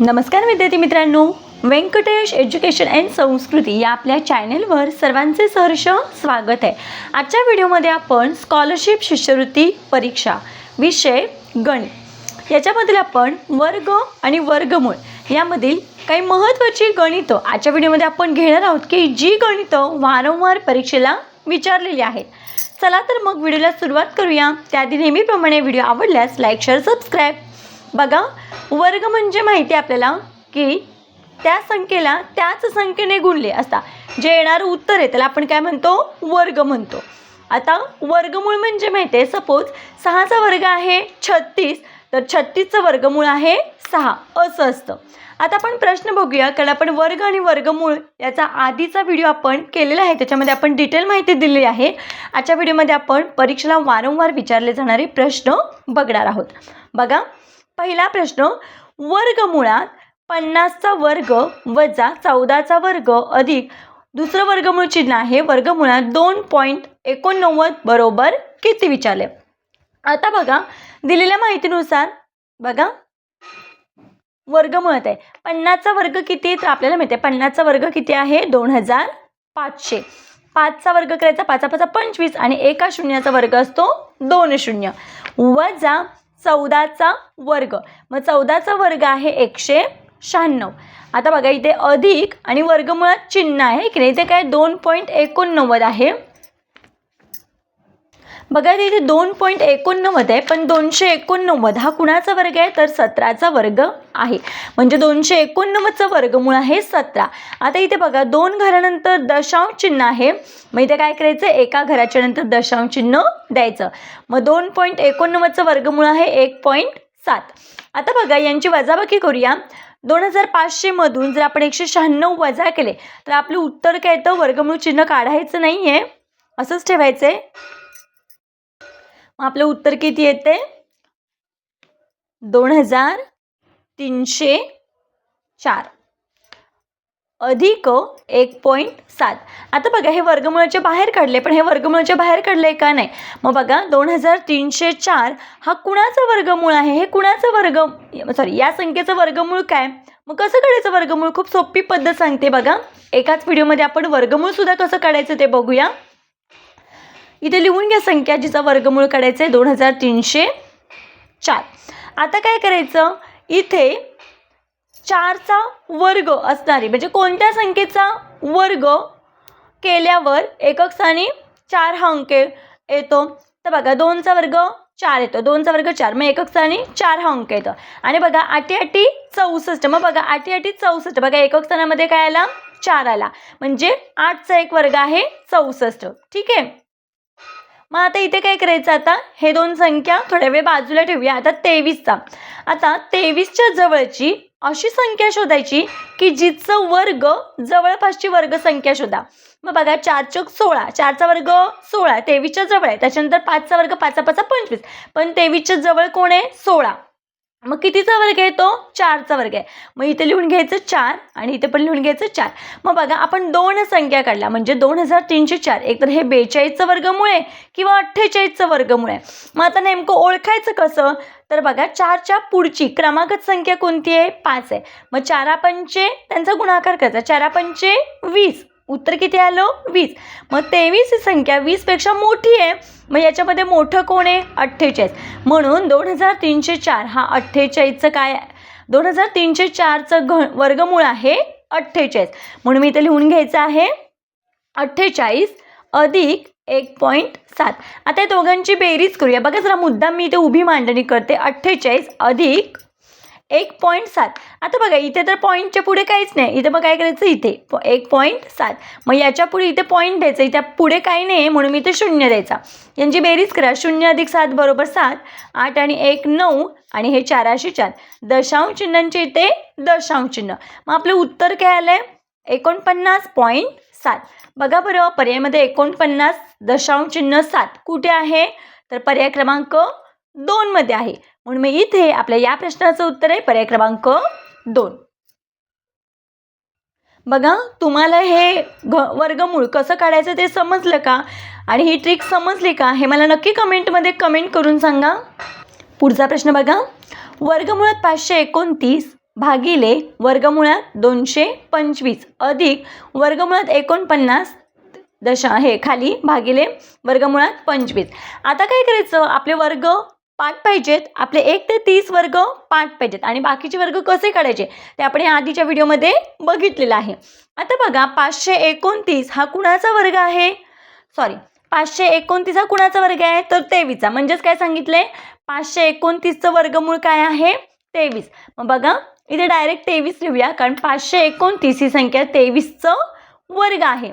नमस्कार विद्यार्थी मित्रांनो. व्यंकटेश एज्युकेशन अँड संस्कृती या आपल्या चॅनेलवर सर्वांचे सहर्ष स्वागत आहे. आजच्या व्हिडिओमध्ये आपण स्कॉलरशिप शिष्यवृत्ती परीक्षा विषय गणित याच्यामधील आपण वर्ग आणि वर्गमूळ यामधील काही महत्त्वाची गणितं आजच्या व्हिडिओमध्ये आपण घेणार आहोत की जी गणितं वारंवार परीक्षेला विचारलेली आहेत. चला तर मग व्हिडिओला सुरुवात करूया. त्याआधी नेहमीप्रमाणे व्हिडिओ आवडल्यास लाईक शेअर सबस्क्राईब बघा वर्ग म्हणजे माहिती आहे आपल्याला की त्या संख्येला त्याच संख्येने गुणले असता. जे येणारं उत्तर आहे त्याला आपण काय म्हणतो? वर्ग म्हणतो. आता वर्गमूळ म्हणजे माहिती आहे सपोज सहाचा वर्ग आहे छत्तीस तर छत्तीसचं वर्गमूळ आहे सहा. असं असतं. आता आपण प्रश्न बघूया कारण आपण वर्ग आणि वर्गमूळ याचा आधीचा व्हिडिओ आपण केलेला आहे त्याच्यामध्ये आपण डिटेल माहिती दिलेली आहे. आजच्या व्हिडिओमध्ये आपण परीक्षेला वारंवार विचारले जाणारे प्रश्न बघणार आहोत. बघा पहिला प्रश्न वर्गमुळात पन्नासचा वर्ग वजा चौदाचा वर्ग अधिक दुसरं वर्गमूळ चिन्ह आहे वर्गमुळात दोन पॉईंट एकोणनव्वद बरोबर किती विचारले? आता बघा दिलेल्या माहितीनुसार बघा. वर्गमुळात आहे. पन्नासचा वर्ग किती तर आपल्याला माहिती आहे पन्नासचा वर्ग किती आहे? दोन हजार पाचशे. पाचचा वर्ग करायचा पाचा पाचा पंचवीस आणि एका शून्याचा वर्ग असतो दोन शून्य. वजा चौदाचा वर्ग. मग चौदाचा वर्ग आहे एकशे शहाण्णव. आता बघा इथे अधिक आणि वर्गमुळात चिन्ह आहे की नाही? इथे काय? दोन पॉईंट एकोणनव्वद आहे. बघा इथे दोन पॉईंट एकोणनव्वद आहे पण दोनशे एकोणनव्वद हा कुणाचा वर्ग आहे? तर सतराचा वर्ग आहे. म्हणजे दोनशे एकोणनव्वदचा वर्गमूळ आहे सतरा. आता इथे बघा दोन घरानंतर दशांश चिन्ह आहे. मग इथे काय करायचं? एका घराच्या नंतर दशांश चिन्ह द्यायचं. मग दोन पॉईंट एकोणनव्वदचं वर्गमूळ आहे एक पॉईंट सात. आता बघा यांची वजाबाकी करूया. दोन हजार पाचशेमधून जर आपण एकशे शहाण्णव वजा केले तर आपलं उत्तर काय येतं? वर्गमूळ चिन्ह काढायचं नाही आहे असंच ठेवायचं आहे आपलं उत्तर किती येते? दोन हजार तीनशे चार. अधिक एक पॉईंट सात. आता बघा हे वर्गमुळाच्या बाहेर काढले पण हे वर्गमुळाच्या बाहेर काढले का नाही? मग बघा दोन हजार तीनशे चार हा कुणाचा वर्गमूळ आहे? हे कुणाचं वर्ग सॉरी या संख्येचं वर्गमूळ काय? मग कसं काढायचं वर्गमूळ? खूप सोपी पद्धत सांगते बघा. एकाच व्हिडिओमध्ये आपण वर्गमूळसुद्धा कसं काढायचं ते बघूया. इथे लिहून घ्या संख्या जिचा वर्गमूळ काढायचं आहे दोन हजार तीनशे चार. आता काय करायचं? इथे चारचा वर्ग असणारी म्हणजे कोणत्या संख्येचा वर्ग केल्यावर एकक स्थानी चार हा अंक येतो? तर बघा दोनचा वर्ग चार येतो. दोनचा वर्ग चार मग एकक स्थानी चार हा अंक येतो. आणि बघा आठी आठी चौसष्ट मग बघा आठी आठी चौसष्ट बघा एकक स्थानामध्ये काय आला? चार आला. म्हणजे आठचा एक वर्ग आहे चौसष्ट. ठीक आहे? मग आता इथे काय करायचं आता? हे दोन संख्या थोड्या वेळ बाजूला ठेवूया. आता तेवीसचा आता तेवीसच्या जवळची अशी संख्या शोधायची की जिचं वर्ग जवळपासची वर्ग संख्या शोधा. मग बघा चार चौक सोळा. चारचा वर्ग सोळा. तेवीसच्या जवळ आहे. त्याच्यानंतर पाचचा वर्ग पाचा पाचा पंचवीस. पण तेवीसच्या जवळ कोण आहे? सोळा. मग कितीचा वर्ग आहे तो? चारचा वर्ग आहे. मग इथे लिहून घ्यायचं चार आणि इथे पण लिहून घ्यायचं चार. मग बघा आपण दोन संख्या काढल्या म्हणजे दोन हजार तीनशे चार. एक तर हे बेचाळीसचं वर्गमुळे किंवा अठ्ठेचाळीसचं वर्गमुळे. आहे मग आता नेमकं ओळखायचं कसं? तर बघा चारच्या पुढची क्रमांकच संख्या कोणती आहे? पाच आहे. मग चारा पंचे त्यांचा गुणाकार करायचा. चारा पंचे वीस. उत्तर किती आलं? वीस. मग तेवीस ही संख्या वीसपेक्षा मोठी आहे. मग याच्यामध्ये मोठं कोण आहे? अठ्ठेचाळीस. म्हणून दोन हजार तीनशे चार हा अठ्ठेचाळीसचं काय दोन हजार तीनशे चारचं घ वर्गमूळ आहे अठ्ठेचाळीस. म्हणून मी इथे लिहून घ्यायचं आहे. अठ्ठेचाळीस अधिक एक पॉईंट सात. आता या दोघांची बेरीज करूया. बघा जरा मुद्दाम मी इथे उभी मांडणी करते. अठ्ठेचाळीस अधिक एक पॉईंट सात. आता बघा इथे तर पॉईंटच्या पुढे काहीच नाही. इथे मग काय करायचं? इथे. एक पॉईंट सात. मग याच्यापुढे इथे पॉईंट द्यायचं. इथे पुढे काही नाही आहे म्हणून मी इथे शून्य द्यायचा. यांची बेरीज करा. शून्य अधिक सात बरोबर सात. आठ आणि एक नऊ. आणि हे चाराशे चार. दशांश चिन्हांचे इथे दशांश चिन्ह. मग आपलं उत्तर काय आलं आहे एकोणपन्नास पॉईंट सात. बघा बरं पर्यायमध्ये एकोणपन्नास दशांश चिन्ह सात कुठे आहे? तर पर्याय क्रमांक दोनमध्ये आहे. म्हणून मी इथे आपल्या या प्रश्नाचं उत्तर आहे. पर्याय क्रमांक दोन. बघा तुम्हाला हे घ वर्गमूळ कसं काढायचं ते समजलं का? आणि ही ट्रिक समजली का? हे मला नक्की कमेंटमध्ये कमेंट करून सांगा. पुढचा प्रश्न बघा. वर्गमुळात पाचशे एकोणतीस भागिले वर्गमुळात दोनशे पंचवीस अधिक वर्गमुळात एकोणपन्नास दशा हे खाली भागिले वर्गमुळात पंचवीस. आता काय करायचं? आपले वर्ग पाठ पाहिजेत. आपले एक ते तीस वर्ग पाठ पाहिजेत. आणि बाकीचे वर्ग कसे काढायचे? ते आपण या आधीच्या व्हिडिओमध्ये बघितलेलं आहे. आता बघा पाचशे एकोणतीस हा कुणाचा वर्ग आहे? सॉरी पाचशे एकोणतीस हा कुणाचा वर्ग आहे? तर तेवीसचा. म्हणजेच काय सांगितलंय? पाचशे एकोणतीसचं वर्गमूळ काय आहे? तेवीस. मग बघा इथे डायरेक्ट तेवीस लिहूया कारण पाचशे एकोणतीस ही संख्या तेवीसचं वर्ग आहे.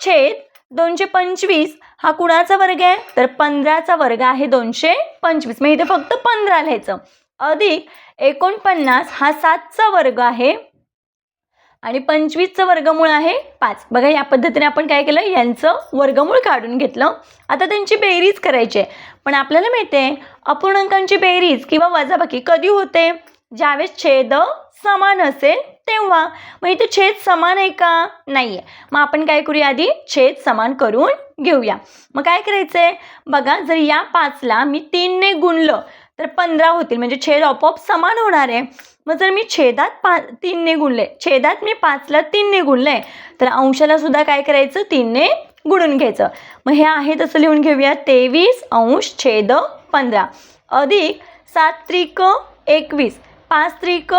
छेद दोनशे पंचवीस हा कुणाचा वर्ग आहे? तर पंधराचा वर्ग आहे दोनशे पंचवीस. मग इथे फक्त पंधरा लिहायचं. अधिक एकोणपन्नास हा सातचा वर्ग आहे. आणि पंचवीसचं वर्गमूळ आहे पाच. बघा या पद्धतीने आपण काय केलं? यांचं वर्गमूळ काढून घेतलं. आता त्यांची बेरीज करायची आहे. पण आपल्याला माहिती आहे अपूर्णांकांची बेरीज किंवा वजाबाकी कधी होते? ज्यावेळेस छेद समान असेल तेव्हा. मग इथे छेद समान आहे का? नाही आहे मग आपण काय करूया आधी? छेद समान करून घेऊया. मग काय करायचं आहे बघा जर या पाचला मी तीनने गुणलं तर पंधरा होतील. म्हणजे छेद आपोआप समान होणार आहे. मग जर मी छेदात पा तीनने गुणले छेदात मी पाचला तीनने गुणले तर अंशाला सुद्धा काय करायचं? तीनने गुणून घ्यायचं. मग हे आहे तसं लिहून घेऊया. तेवीस अंश छेद पंधरा अधिक सात त्रिक एकवीस. पाच त्रिक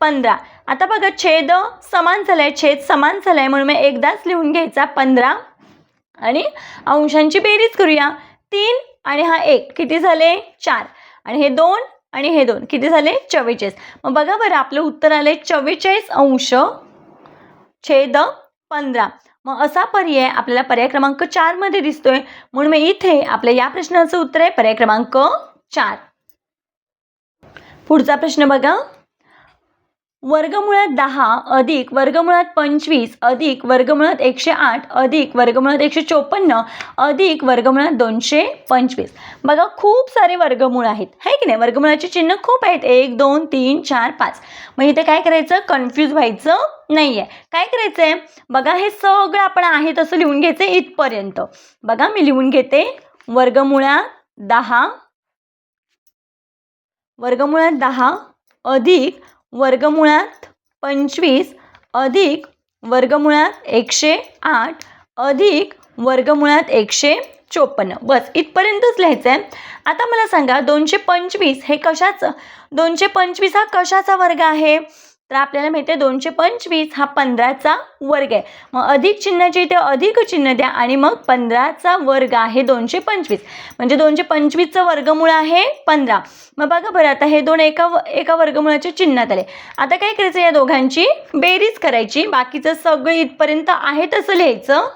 पंधरा. आता बघा छेद समान झाला आहे छेद समान झाला आहे म्हणून मी एकदाच लिहून घ्यायचा पंधरा. आणि अंशांची बेरीज करूया. तीन आणि हा एक किती झाले? चार. आणि हे दोन आणि हे दोन किती झाले? चव्वेचाळीस. मग बघा बरं आपलं उत्तर आलं चव्वेचाळीस अंश छेद पंधरा. मग असा पर्याय आपल्याला पर्याय क्रमांक चारमध्ये दिसतोय. म्हणून मी इथे आपल्या या प्रश्नाचं उत्तर आहे पर्याय क्रमांक चार. पुढचा प्रश्न बघा. वर्गमुळात दहा अधिक वर्गमुळात पंचवीस अधिक वर्गमुळात एकशे आठ अधिक वर्गमुळात एकशे चोपन्न अधिक वर्गमुळात दोनशे पंचवीस. बघा खूप सारे वर्गमूळ आहेत. है की नाही? वर्गमुळाचे चिन्ह खूप आहेत. एक दोन तीन चार पाच. मग इथे काय करायचं? कन्फ्यूज व्हायचं नाही आहे काय करायचं आहे बघा हे सगळं आपण आहे तसं लिहून घ्यायचं इथपर्यंत. बघा मी लिहून घेते. वर्गमुळात दहा वर्गमुळात दहा अधिक वर्गमुळात पंचवीस अधिक वर्गमुळात एकशे आठ अधिक वर्गमुळात एकशे चोपन्न. बस इथपर्यंतच लिहायचं आहे आता मला सांगा दोनशे पंचवीस हे कशाचं? दोनशे पंचवीस हा कशाचा वर्ग आहे? तर आपल्याला माहिती आहे दोनशे पंचवीस हा पंधराचा वर्ग आहे. मग अधिक चिन्हाचे इथे अधिक चिन्ह द्या आणि मग पंधराचा वर्ग आहे दोनशे पंचवीस. म्हणजे दोनशे पंचवीसचं वर्गमूळ आहे पंधरा. मग बघा बरं आता हे दोन एका व- एका वर्गमुळाच्या चिन्हात आले. आता काय करायचं या दोघांची? बेरीज करायची. बाकीचं सगळं इथपर्यंत आहे तसं लिहायचं.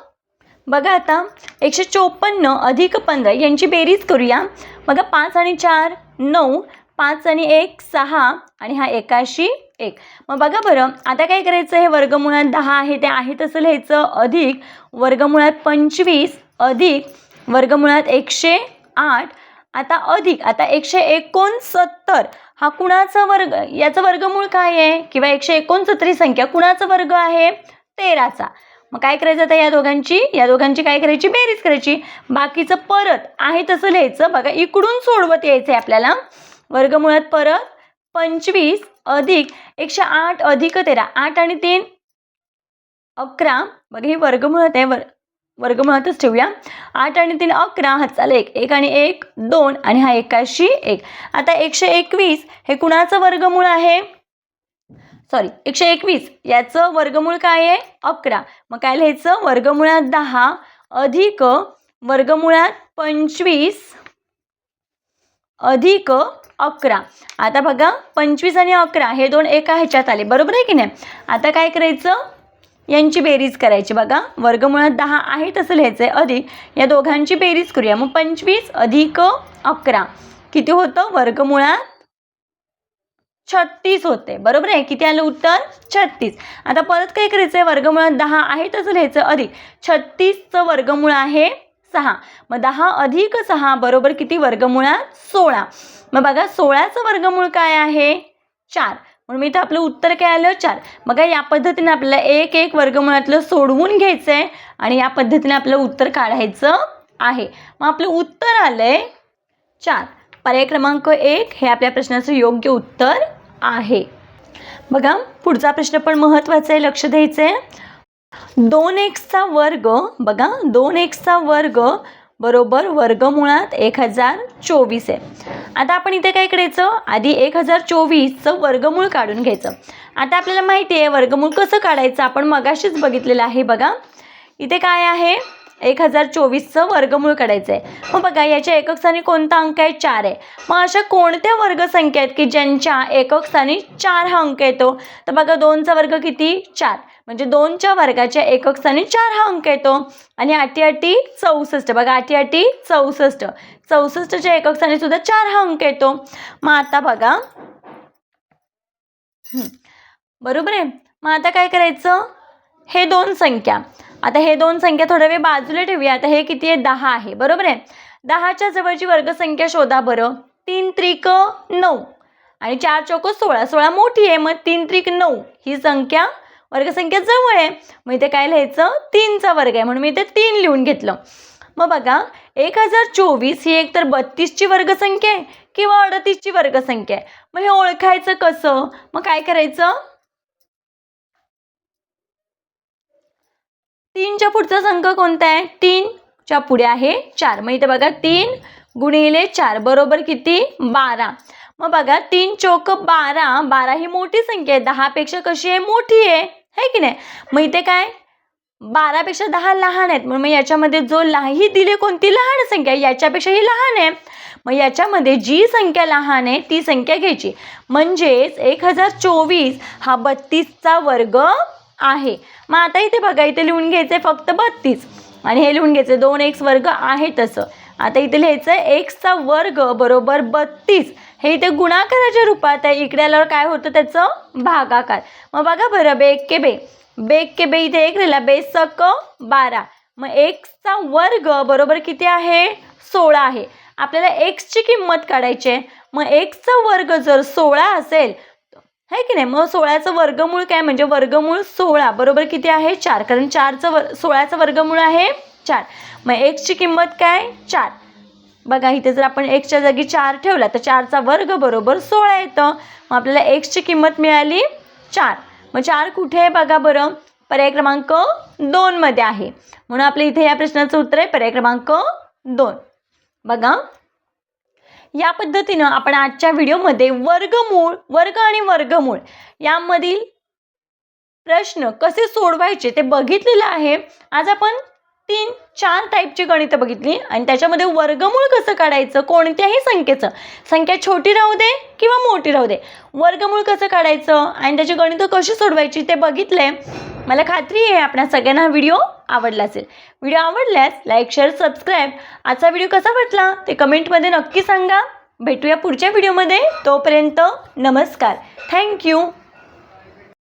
बघा आता एकशे चोपन्न अधिक पंधरा यांची बेरीज करूया. बघा पाच आणि चार नऊ पाच आणि एक सहा आणि हा एकाशी एक. मग बघा बरं आता काय करायचं? हे वर्गमुळात दहा आहे ते आहे तसं लिहायचं अधिक वर्गमुळात पंचवीस अधिक वर्गमुळात एकशे आठ आता अधिक आता एकशे एकोणसत्तर. हा कुणाचा वर्ग? याचं वर्गमूळ काय आहे? किंवा एकशे एकोणसत्तर ही संख्या कुणाचा वर्ग आहे? तेराचा. मग काय करायचं आता या दोघांची? या दोघांची काय करायची? बेरीज करायची. बाकीचं परत आहे तसं लिहायचं. बघा इकडून सोडवत यायचं आहे आपल्याला. वर्गमुळात परत पंचवीस अधिक एकशे आठ अधिक तेरा. आठ आणि तीन अकरा. बरं हे वर्गमुळात आहे. वर वर्गमुळातच ठेवूया. आठ आणि तीन अकरा. हा चाल एक. एक आणि एक दोन. आणि हा एकाशी एक. आता एकशे एकवीस हे कुणाचं वर्गमूळ आहे? सॉरी एकशे एकवीस. याचं वर्गमूळ काय आहे? अकरा. मग काय लिहायचं? वर्गमुळात दहा अधिक वर्गमुळात पंचवीस अधिक अकरा. आता बघा पंचवीस आणि अकरा हे दोन एका ह्याच्यात आले. बरोबर आहे की नाही? आता काय करायचं? यांची बेरीज करायची. बघा वर्गमुळात दहा आहे तसं लिहायचं आहे अधिक या दोघांची बेरीज करूया. मग पंचवीस अधिक अकरा. किती होतं? वर्गमुळात छत्तीस होते. बरोबर आहे? किती आलं उत्तर? छत्तीस. आता परत काय करायचं आहे वर्गमुळात दहा आहे तसं लिहायचं अधिक छत्तीसचं वर्गमूळ आहे सहा. मग दहा अधिक सहा बरोबर किती? वर्गमुळात सोळा. मग बघा सोळाचं वर्गमूळ काय आहे? चार. म्हणून मी इथं आपलं उत्तर काय आलं? चार. बघा या पद्धतीने आपल्याला एक एक वर्गमुळातलं सोडवून घ्यायचं आहे आणि या पद्धतीने आपलं उत्तर काढायचं आहे. मग आपलं उत्तर आलं आहे चार. पर्याय क्रमांक एक हे आपल्या प्रश्नाचं योग्य उत्तर आहे. बघा पुढचा प्रश्न पण महत्त्वाचा आहे. लक्ष द्यायचं आहे दोन एक्सचा वर्ग बघा दोन एक्सचा वर्ग बरोबर वर्गमुळात एक हजार चोवीस आहे. आता आपण इथे काय करायचं? आधी एक हजार चोवीसचं वर्गमूळ काढून घ्यायचं. आता आपल्याला माहिती आहे वर्गमूळ कसं काढायचं? आपण मगाशीच बघितलेलं आहे बघा. इथे काय आहे? एक हजार चोवीसचं वर्गमूळ काढायचं आहे मग बघा याच्या एकक स्थानी कोणता अंक आहे? चार आहे. मग अशा कोणत्या वर्गसंख्या आहेत की ज्यांच्या एकक स्थानी चार हा अंक येतो? तर बघा दोनचा वर्ग किती? चार. म्हणजे दोनच्या वर्गाच्या एकक स्थानी चार हा अंक येतो. आणि आठी आठी चौसष्ट. बघा आठी आठी चौसष्ट. चौसष्टच्या एकक स्थानी सुद्धा चार हा अंक येतो. मग आता बघा. बरोबर आहे? मग आता काय करायचं? हे दोन संख्या. आता हे दोन संख्या थोड्या वेळ बाजूला ठेवूया. आता हे किती आहे? दहा आहे. बरोबर आहे? दहाच्या जवळची वर्गसंख्या शोधा बरं. तीन त्रिक नऊ. आणि चार चौक सोळा. सोळा मोठी आहे मग तीन त्रिक नऊ. ही संख्या वर्गसंख्या जवळ आहे. मग इथे काय लिहायचं? तीनचा वर्ग आहे. म्हणून मी इथे तीन लिहून घेतलं. मग बघा एक हजार चोवीस ही एकतर बत्तीसची वर्गसंख्या आहे किंवा अडतीसची वर्गसंख्या आहे. मग हे ओळखायचं कसं? मग काय करायचं? तीनच्या पुढचा संघ कोणता आहे? तीनच्या पुढे आहे चार. मग इथे बघा तीन गुणिले चार. बरोबर किती? बारा. मग बघा तीन चौक बारा. बारा ही मोठी संख्या आहे. दहापेक्षा कशी आहे? मोठी आहे. है की नाही? मग इथे काय? बारापेक्षा दहा लहान आहेत. म्हणून मग याच्यामध्ये जो ला ही दिली कोणती? लहान संख्या याच्यापेक्षा ही लहान आहे. मग याच्यामध्ये जी संख्या लहान आहे ती संख्या घ्यायची. म्हणजेच एक हजार चोवीस हा बत्तीसचा वर्ग आहे. मग आता इथे बघा इथे लिहून घ्यायचं आहे फक्त बत्तीस. आणि हे लिहून घ्यायचं दोन एक्स वर्ग आहे तसं. आता इथे लिहायचं आहे एक्सचा वर्ग बरोबर बत्तीस. हे इथे गुणाकाराच्या रूपात आहे. इकडे आल्यावर काय होतं त्याचं? भागाकार. मग बघा बरं बे के बे. बेक के बे इथे एक राहिला. बे सक बारा. मग एक्सचा वर्ग बरोबर किती आहे? सोळा आहे. आपल्याला एक्सची किंमत काढायची आहे. मग एक्सचा वर्ग जर सोळा असेल आहे की नाही? मग सोळाचं वर्गमूळ काय? म्हणजे वर्गमूळ सोळा. बरोबर किती आहे? चार. कारण चारचं वर सोळाचं वर्गमूळ आहे चार. मग एक्सची किंमत काय? चार. बघा इथे जर आपण एक्सच्या जागी चार ठेवला तर चारचा वर्ग बरोबर सोळा येतं. मग आपल्याला एक्सची किंमत मिळाली चार. मग चार कुठे आहे बघा बरं? पर्याय क्रमांक दोनमध्ये आहे. म्हणून आपल्या इथे या प्रश्नाचं उत्तर आहे पर्याय क्रमांक दोन. बघा. या पद्धतीनं आपण आजच्या व्हिडिओमध्ये वर्गमूळ वर्ग आणि वर्गमूळ यामधील प्रश्न कसे सोडवायचे ते बघितलेलं आहे. आज आपण तीन चार टाईपची गणितं बघितली. आणि त्याच्यामध्ये वर्गमूळ कसं काढायचं? कोणत्याही संख्येचं. संख्या छोटी राहू दे किंवा मोठी राहू दे. वर्गमूळ कसं काढायचं? आणि त्याची गणितं कशी सोडवायची ते बघितले मला खात्री आहे आपल्या सगळ्यांना हा व्हिडिओ आवडला असेल. व्हिडिओ आवडल्यास लाईक शेअर सबस्क्राईब आजचा व्हिडिओ कसा वाटला? ते कमेंटमध्ये नक्की सांगा. भेटूया पुढच्या व्हिडिओमध्ये. तोपर्यंत नमस्कार. थँक्यू